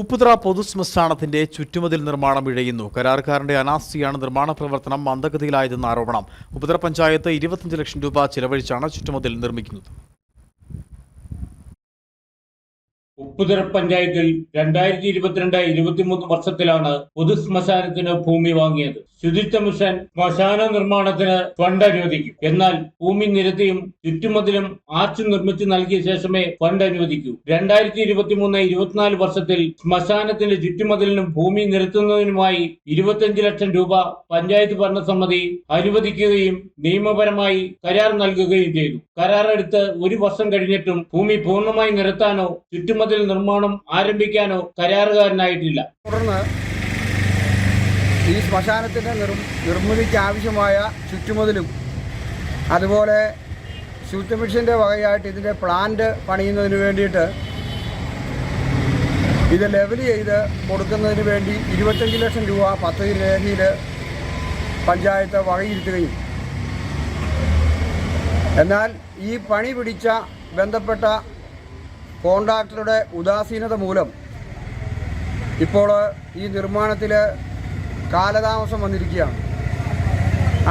ഉപ്പുതറ പൊതുശ്മശാനത്തിന്റെ ചുറ്റുമതിൽ നിർമ്മാണം ഇഴയുന്നു. കരാറുകാരന്റെ അനാസ്ഥയാണ് നിർമ്മാണ പ്രവർത്തനം മന്ദഗതിയിലായതെന്ന് ആരോപണം. ഉപ്പുതറ പഞ്ചായത്ത് ഇരുപത്തിയഞ്ച് ലക്ഷം രൂപ ചിലവഴിച്ചാണ് ചുറ്റുമതിൽ നിർമ്മിക്കുന്നത്. ഉപ്പുതറ പഞ്ചായത്തിൽ രണ്ടായിരത്തി ഇരുപത്തിരണ്ട് ഇരുപത്തിമൂന്ന് വർഷത്തിലാണ് പൊതുശ്മശാനത്തിന് ഭൂമി വാങ്ങിയത്. ശുചിത്വ മിഷൻ ശ്മശാന നിർമ്മാണത്തിന് ഫണ്ട് അനുവദിക്കും. എന്നാൽ ഭൂമി നിരത്തിയും ചുറ്റുമതിലും ആർച്ചും നിർമ്മിച്ചു നൽകിയ ശേഷമേ ഫണ്ട് അനുവദിക്കൂ. രണ്ടായിരത്തി ഇരുപത്തിമൂന്ന് ഇരുപത്തിനാല് വർഷത്തിൽ ശ്മശാനത്തിന്റെ ചുറ്റുമതിലിനും ഭൂമി നിരത്തുന്നതിനുമായി ഇരുപത്തിയഞ്ച് ലക്ഷം രൂപ പഞ്ചായത്ത് ഭരണസമിതി അനുവദിക്കുകയും നിയമപരമായി കരാർ നൽകുകയും ചെയ്തു. കരാറെടുത്ത് ഒരു വർഷം കഴിഞ്ഞിട്ടും ഭൂമി പൂർണമായി നിരത്താനോ ചുറ്റുമതിൽ നിർമ്മാണം ആരംഭിക്കാനോ കരാറുകാരനായിട്ടില്ല. ഈ ശ്മശാനത്തിന്റെ നിർ നിർമ്മിതിക്ക് ആവശ്യമായ ചുറ്റുമതിലും അതുപോലെ ശുചിത്വ മിഷന്റെ വകയായിട്ട് ഇതിന്റെ പ്ലാന്റ് പണിയുന്നതിന് വേണ്ടിയിട്ട് ഇത് ലെവൽ ചെയ്ത് കൊടുക്കുന്നതിന് വേണ്ടി ഇരുപത്തഞ്ച് ലക്ഷം രൂപ പദ്ധതി രേഖയിൽ പഞ്ചായത്ത് വകയിരുത്തുകയും. എന്നാൽ ഈ പണി പിടിച്ച ബന്ധപ്പെട്ട കോൺട്രാക്ടറുടെ ഉദാസീനത മൂലം ഇപ്പോൾ ഈ നിർമ്മാണത്തിൽ കാലതാമസം വന്നിരിക്കുകയാണ്.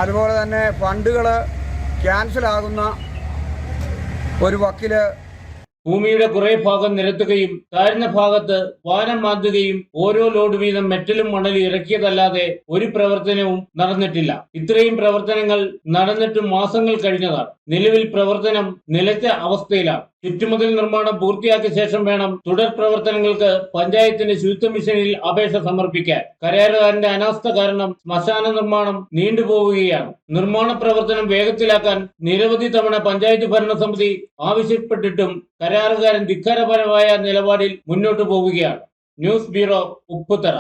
അതുപോലെ തന്നെ ഫണ്ടുകൾ ക്യാൻസലാകുന്ന ഒരു വക്കിൽ ഭൂമിയുടെ കുറെ ഭാഗം നിരത്തുകയും താഴ്ന്ന ഭാഗത്ത് വാനം മാന്തുകയും ഓരോ ലോഡ് വീതം മെറ്റലും മണലും ഇറക്കിയതല്ലാതെ ഒരു പ്രവർത്തനവും നടന്നിട്ടില്ല. ഇത്രയും പ്രവർത്തനങ്ങൾ നടന്നിട്ട് മാസങ്ങൾ കഴിഞ്ഞതാണ്. നിലവിൽ പ്രവർത്തനം നിലച്ച അവസ്ഥയിലാണ്. ചുറ്റുമതിൽ നിർമ്മാണം പൂർത്തിയാക്കിയ ശേഷം വേണം തുടർ പ്രവർത്തനങ്ങൾക്ക് പഞ്ചായത്തിന്റെ ശുചിത്വ മിഷനിൽ അപേക്ഷ സമർപ്പിക്കാൻ. കരാറുകാരന്റെ അനാസ്ഥ കാരണം ശ്മശാന നിർമ്മാണം നീണ്ടുപോവുകയാണ്. നിർമ്മാണ പ്രവർത്തനം വേഗത്തിലാക്കാൻ നിരവധി തവണ പഞ്ചായത്ത് ഭരണസമിതി ആവശ്യപ്പെട്ടിട്ടും കരാറുകാരൻ ധിക്കാരപരമായ നിലപാടിൽ മുന്നോട്ടു പോവുകയാണ്. News bureau Upputhara.